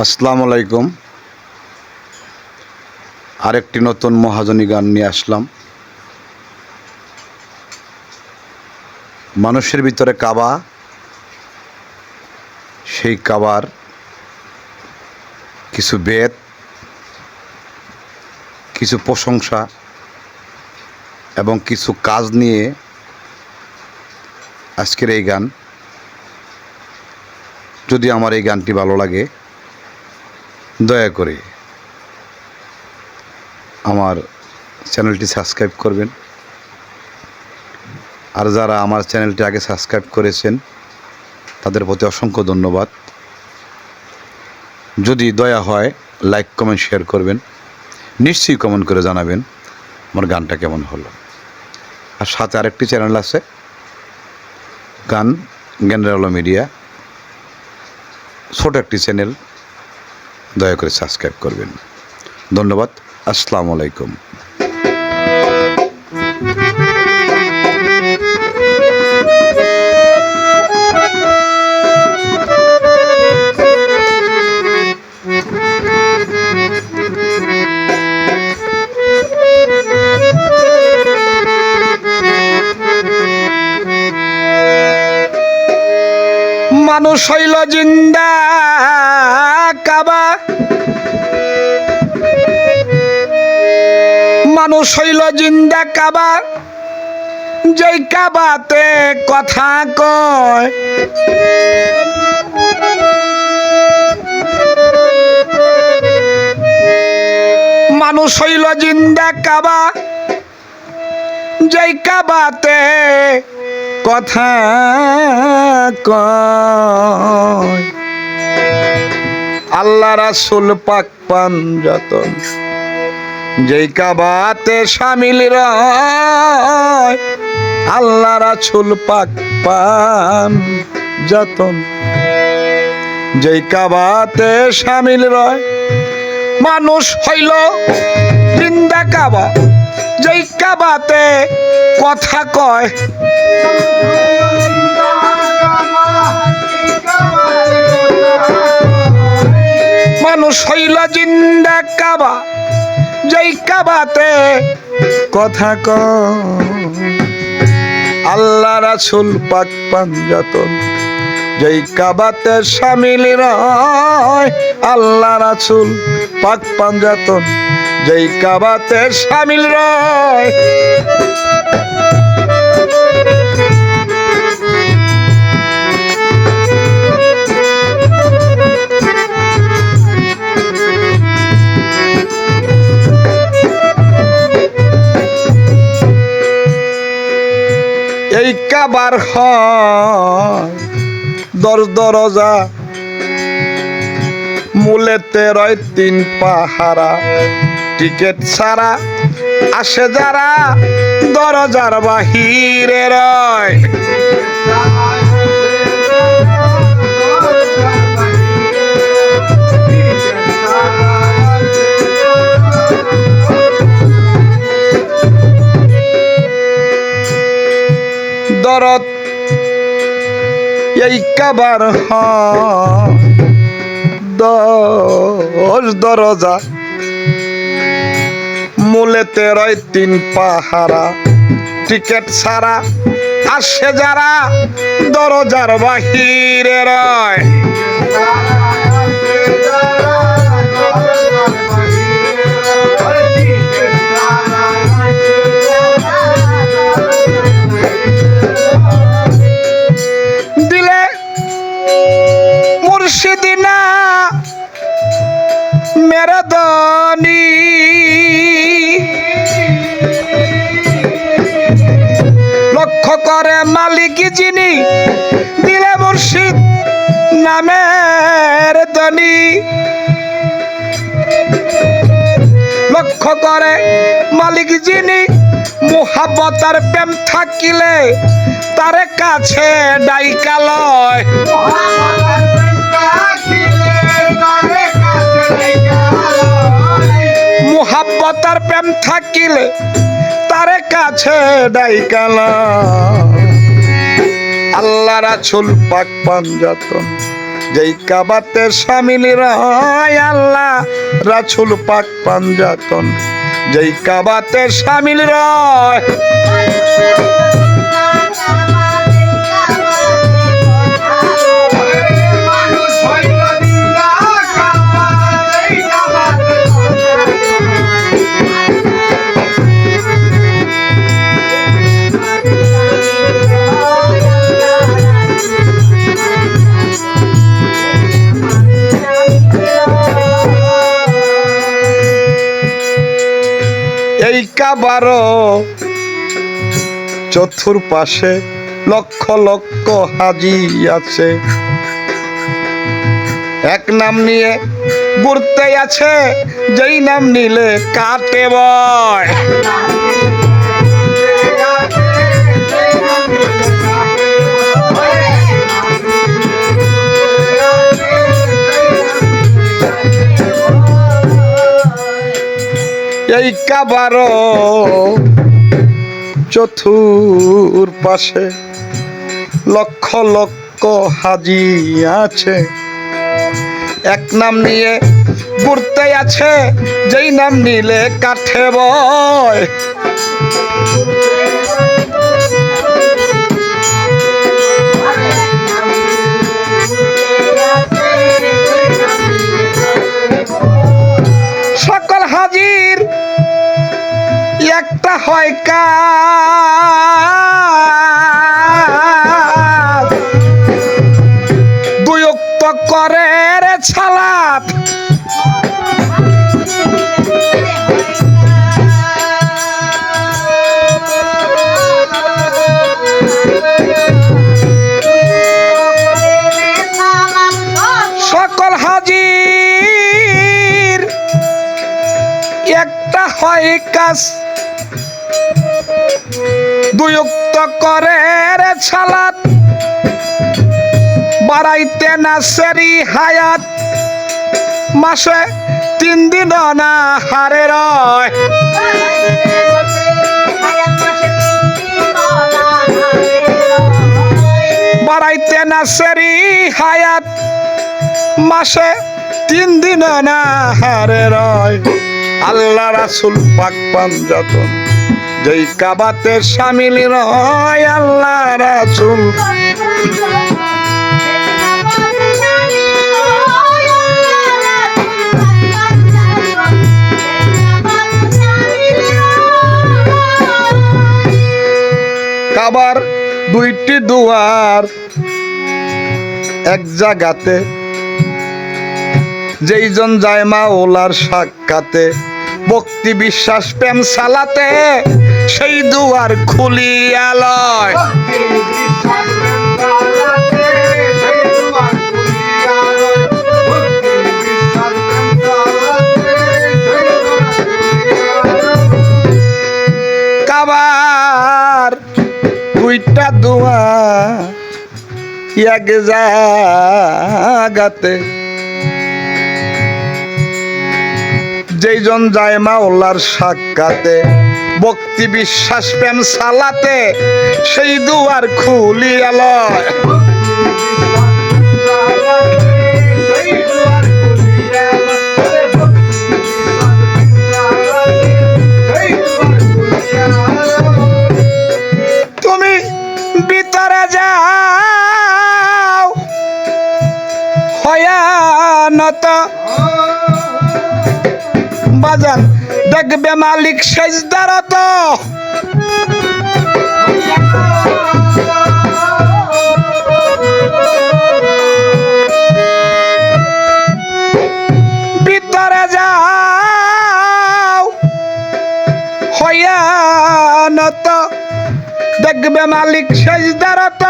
আসসালামু আলাইকুম। আরেকটি নতুন মহাজনী গান নিয়ে আসলাম। মানুষের ভিতরে কাবা, সেই কাবার কিছু বেদ, কিছু প্রশংসা এবং কিছু কাজ নিয়ে আজকের এই গান। যদি আমার এই গানটি ভালো লাগে দয়া করে আমার চ্যানেলটি সাবস্ক্রাইব করবেন। আর যারা আমার চ্যানেলটি আগে সাবস্ক্রাইব করেছেন, তাদের প্রতি অসংখ্য ধন্যবাদ। যদি দয়া হয়, লাইক, কমেন্ট, শেয়ার করবেন। নিশ্চয়ই কমেন্ট করে জানাবেন আমার গানটা কেমন হলো। আর সাথে আরেকটি চ্যানেল আছে, গান জ্ঞানরালো মিডিয়া। ছোট একটি চ্যানেল দয়া করে সাবস্ক্রাইব করবেন। ধন্যবাদ। আসসালামু আলাইকুম। মানুষ হইল জিন্দা। মানুষ হইল জিন্দা কাবা, যেই কাবাতে কথা কয়। মানুষ হইল জিন্দা কাবা, যেই কাবাতে কথা কয়। আল্লাহ রাসুল পাক পান যতন। যেই কাবাতে সামিল রয় আল্লাহ রাসুল পাক পান যতন। যেই কাবাতে সামিল রয়, মানুষ হইল জিন্দা কাবা। যেই কাবাতে কথা কয়, মানুষ হইল জিন্দা কাবা। যেই কাবাতে, কথা ক আল্লাহ রাসুল পাক পাঞ্জাতন যেই কাবাতে সামিল রয় আল্লাহ রাসুল পাক পাঞ্জাতন যেই কাবাতে সামিল রয়। এই কাবার দর দরজা, মূলেতে রয় তিন পাহারা। টিকেট ছাড়া আসে যারা, দরজার বাহিরে রয়। দরদ এই কাবার দশ দরজা, মূলেতে রয় তিন পাহারা। টিকেট ছাড়া আসে যারা, দরজার বাহিরে রয়। করে মালিক যিনি দিলে মুর্শিদ নামের দনি লক্ষ্য করে মালিক যিনি মুহাব্বতার প্রেম থাকিলে তার কাছে ডাইকালয় মুহাব্বতার প্রেম থাকিলে তার কাছে ডাইকালা আল্লাহ রাসুল পাক পাঞ্জাতন যেই কাবাতে সামিল রয় আল্লাহ রাসুল পাক পাঞ্জাতন যেই কাবাতে সামিল রয় এই কাবারও চতুর্পাশে লক্ষ লক্ষ হাজি আছে। এক নাম নিয়ে ঘুরতে আছে, যেই নাম নিলে কাটে বয়। এই কাবার চতুর পাশে লক্ষ লক্ষ হাজি আছে। এক নাম নিয়ে ঘুরতে আছে, যেই নাম নিলে কাঠে বয়। হয় কাজ করে রে ছালাত। সকল হাজির একটা হয় কাজ উক্ত করে রে ছালাত বাড়াইতে না সেরি হায়াত। মাসে তিন দিন না হারে রয়। বাড়াইতে না সেরি হায়াত। মাসে তিন দিন না হারে রয়। আল্লাহ রাসুল পাক পান যতন। যেই কাবাতে সামিল রয় আল্লাহ রাসুল। কাবার দুইটি দুয়ার এক জায়গাতে যেইজন যায় মা ওলার সাক্ষাতে, ভক্তি বিশ্বাস প্রেম সালাতে। সেই দুয়ার খুলিয়া লয়। কাবার দুইটা দুয়ার এক জাগাতে যেইজন যায় মাওলার সাক্ষাতে। ভক্তি বিশ্বাস প্রেম সালাতে সেই দুয়ার খুলি লয়। তুমি যাও বাজান মালিক সেজদারত ভিতরে যাও হয়ানত দেখবে মালিক সেজদারত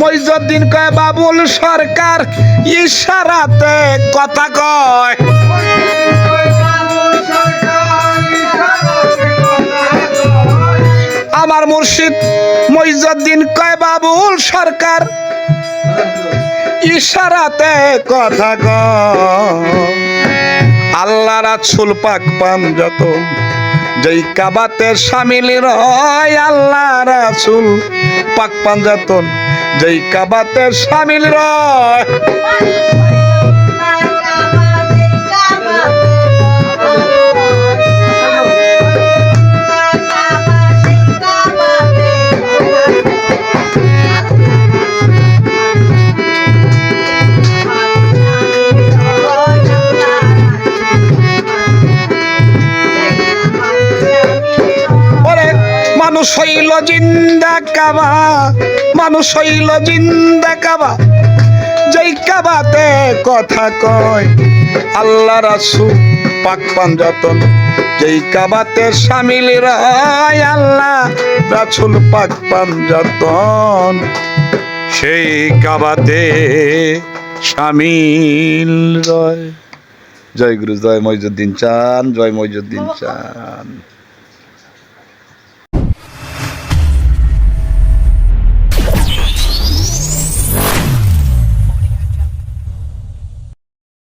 মইজুদ্দিন কয়, বাবুল সরকার ইশারাতে কথা কয়। আমার মুর্শিদ মইজুদ্দিন কয়, বাবুল সরকার, ইশারাতে কথা কয় আল্লাহ রাসুল পাক পান যত, যেই কাবাতে সামিল রয় আল্লাহ রাসুল পাক পাঞ্জাতন যেই কাবাতে সামিল রয় মানুষ হইল জিন্দা কাবা মানুষ হইল জিন্দা কাবা। যেই কাবাতে কথা কয় আল্লাহ রাসু পাক পাঞ্জাতন যেই কাবাতে সামিল রয় আল্লাহ রাসুল পাক পাঞ্জাতন সেই কাবাতে সামিল রয়। জয় গুরু জয় মইজুদ্দিন চান জয় মইজুদ্দিন চান।